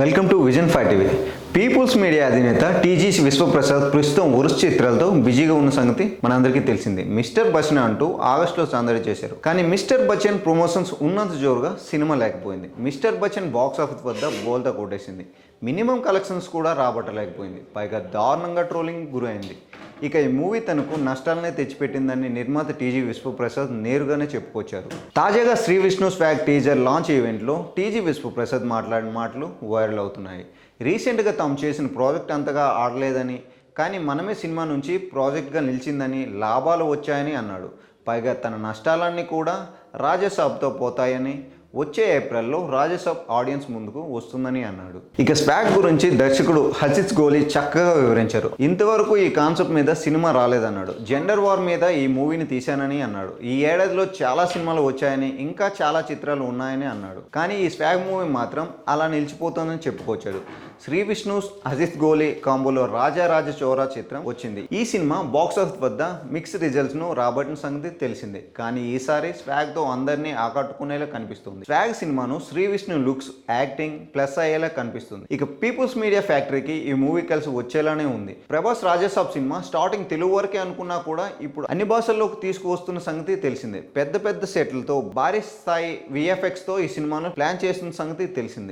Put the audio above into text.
Welcome to vision five TV. Peoples media అధినేత TG Vishwaprasad ప్రస్తుతం ఉరుస్ చిత్రాలతో బిజీగా ఉన్న సంగతి మనందరికీ తెలిసిందే. మిస్టర్ బచ్చన్ అంటూ ఆగస్టులో సందడి చేశారు. కానీ మిస్టర్ బచ్చన్ ప్రమోషన్స్ ఉన్నంత జోరుగా సినిమా లేకపోయింది. మిస్టర్ బచ్చన్ బాక్స్ ఆఫీస్ వద్ద బోల్తా కొట్టేసింది. మినిమం కలెక్షన్స్ కూడా రాబట్టలేకపోయింది. పైగా దారుణంగా ట్రోలింగ్ గురైంది. ఇక ఈ మూవీ తనకు నష్టాలనే తెచ్చిపెట్టిందని నిర్మాత టీజీ విశ్వప్రసాద్ నేరుగానే చెప్పుకొచ్చారు. తాజాగా Sri Vishnu swag teaser launch ఈవెంట్లో టీజీ విశ్వప్రసాద్ మాట్లాడిన మాటలు వైరల్ అవుతున్నాయి. రీసెంట్గా తాము చేసిన ప్రాజెక్ట్ అంతగా ఆడలేదని కానీ మనమే సినిమా నుంచి ప్రాజెక్ట్గా నిలిచిందని లాభాలు వచ్చాయని అన్నాడు. పైగా తన నష్టాలన్నీ కూడా రాజసాబ్తో పోతాయని వచ్చే ఏప్రిల్లో రాజసాబ్ ఆడియన్స్ ముందుకు వస్తుందని అన్నాడు. ఇక స్పాక్ గురించి దర్శకుడు హసిత్ గోలీ చక్కగా వివరించారు. ఇంతవరకు ఈ కాన్సెప్ట్ మీద సినిమా రాలేదన్నాడు. జెండర్ వార్ మీద ఈ మూవీని తీశానని అన్నాడు. ఈ ఏడాదిలో చాలా సినిమాలు వచ్చాయని ఇంకా చాలా చిత్రాలు ఉన్నాయని అన్నాడు. కానీ ఈ స్పాక్ మూవీ మాత్రం అలా నిలిచిపోతుందని చెప్పుకొచ్చాడు. శ్రీ విష్ణు అజిత్ గోలే కాంబోలో రాజా రాజ చోరా చిత్రం వచ్చింది. ఈ సినిమా బాక్స్ ఆఫీస్ వద్ద మిక్స్ రిజల్ట్స్ను రాబట్టిన సంగతి తెలిసిందే. కానీ ఈసారి స్వాగ్తో అందరినీ ఆకట్టుకునేలా కనిపిస్తుంది. స్వాగ్ సినిమాను Sri Vishnu looks acting plus అయ్యేలా కనిపిస్తుంది. ఇక పీపుల్స్ మీడియా ఫ్యాక్టరీకి ఈ మూవీ కలిసి వచ్చేలానే ఉంది. ప్రభాస్ రాజసాబ్ సినిమా స్టార్టింగ్ తెలుగు వరకే అనుకున్నా కూడా ఇప్పుడు అన్ని భాషల్లోకి తీసుకువస్తున్న సంగతి తెలిసిందే. పెద్ద పెద్ద సెట్లతో భారీ స్థాయి విఎఫ్ఎక్స్తో ఈ సినిమాను ప్లాన్ చేస్తున్న సంగతి తెలిసిందే.